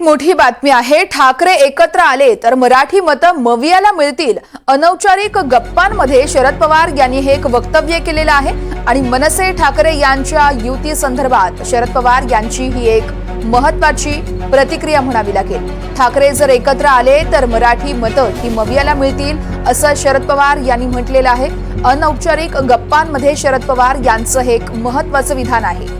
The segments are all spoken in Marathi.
एक मोठी बातमी आहे. ठाकरे एकत्र आले तर मराठी मतं मवियाला मिळतील. अनौपचारिक गप्पांमध्ये शरद पवार यांनी हे एक वक्तव्य केलेलं आहे. आणि मनसे ठाकरे यांच्या युती संदर्भात शरद पवार यांची ही एक महत्वाची प्रतिक्रिया म्हणावी लागेल. ठाकरे जर एकत्र आले तर मराठी मतं ही मवियाला मिळतील असं शरद पवार यांनी म्हटलेलं आहे. अनौपचारिक गप्पांमध्ये शरद पवार यांचं हे एक महत्वाचं विधान आहे.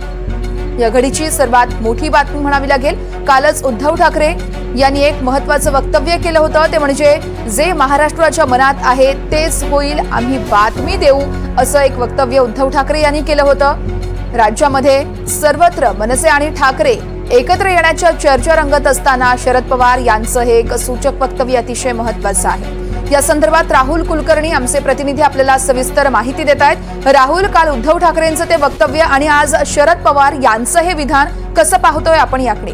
या घडीची सर्वात मोठी बातमी म्हणावी लागेल. कालच उद्धव ठाकरे यांनी एक महत्वाचं वक्तव्य केलं होतं. ते म्हणजे जे महाराष्ट्राच्या मनात आहे तेच होईल. आम्ही बातमी देऊ असं एक वक्तव्य उद्धव ठाकरे यांनी केलं होतं. राज्यामध्ये सर्वत्र मनसे आणि ठाकरे एकत्र येण्याच्या चर्चा रंगत असताना शरद पवार यांचं हे एक सूचक वक्तव्य अतिशय महत्वाचं आहे. या संदर्भात राहुल कुलकर्णी आमचे प्रतिनिधी आपल्याला सविस्तर माहिती देत आहेत. राहुल काल उद्धव ठाकरेंचं ते वक्तव्य आणि आज शरद पवार यांचं हे विधान कसं पाहतोय आपण याकडे?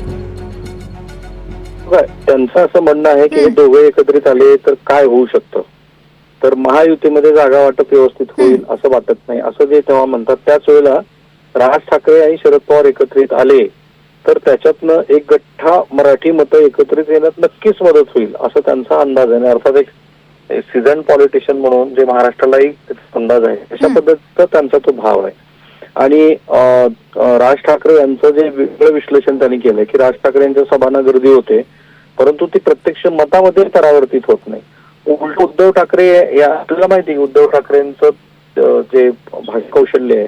त्यांचं असं म्हणणं आहे की हे दोघे एकत्रित आले तर काय होऊ शकतं? तर महायुतीमध्ये जागा वाटप व्यवस्थित होईल असं वाटत नाही. असं जे तेव्हा म्हणतात त्याच वेळेला राज ठाकरे आणि शरद पवार एकत्रित आले तर त्याच्यातनं एक गठ्ठा मराठी मतं एकत्रित येण्यात नक्कीच मदत होईल असं त्यांचा अंदाज आहे. अर्थात एक सीझन पॉलिटिशियन म्हणून जे महाराष्ट्रालाही अंदाज आहे अशा पद्धतीचा त्यांचा तो भाव आहे. आणि राज ठाकरे यांचं जे वेगळं विश्लेषण त्यांनी केलंय की राज ठाकरे यांच्या सभांना गर्दी होते परंतु ती प्रत्यक्ष मतामध्ये परावर्तित होत नाही. उलट उद्धव ठाकरे या आपल्याला माहिती उद्धव ठाकरेंचं जे भाषा कौशल्य आहे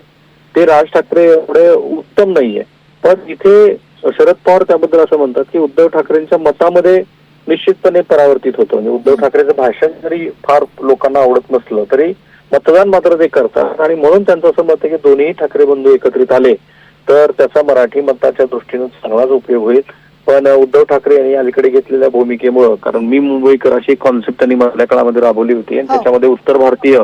ते राज ठाकरे एवढे उत्तम नाहीये. पण इथे शरद पवार त्याबद्दल असं म्हणतात की उद्धव ठाकरेंच्या मतामध्ये निश्चितपणे परावर्तित होतं. म्हणजे उद्धव ठाकरेचं भाषण जरी फार लोकांना आवडत नसलं तरी मतदान मात्र ते करतात. आणि म्हणून त्यांचं असं मत आहे की दोन्ही ठाकरे बंधू एकत्रित आले तर त्याचा मराठी मताच्या दृष्टीनं चांगलाच उपयोग होईल. पण उद्धव ठाकरे यांनी अलीकडे घेतलेल्या भूमिकेमुळं कारण मी मुंबईकर अशी कॉन्सेप्ट त्यांनी मधल्या काळामध्ये राबवली होती आणि हो. त्याच्यामध्ये उत्तर भारतीय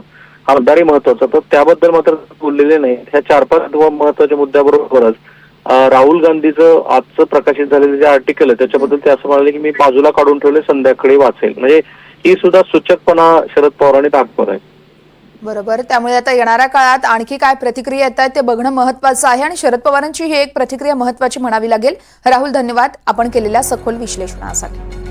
मुद्दाही महत्त्वाचा तर त्याबद्दल मात्र बोललेले नाही ह्या चार पाच महत्त्वाच्या मुद्द्याबरोबरच राहुल गांधीचं आजचं प्रकाशित झालेलं जे आर्टिकल आहे त्याच्याबद्दल ते असं म्हणाले की मी बाजूला काढून ठेवले संध्याकाळी वाचेल. म्हणजे ही सुद्धा सूचकपणा शरद पवारांनी दाखवत आहे. बरोबर. त्यामुळे आता येणाऱ्या काळात आणखी काय प्रतिक्रिया येत आहेत ते बघणं महत्वाचं आहे आणि शरद पवारांची ही एक प्रतिक्रिया महत्वाची म्हणावी लागेल. राहुल धन्यवाद. आपण केलेल्या सखोल विश्लेषणासाठी.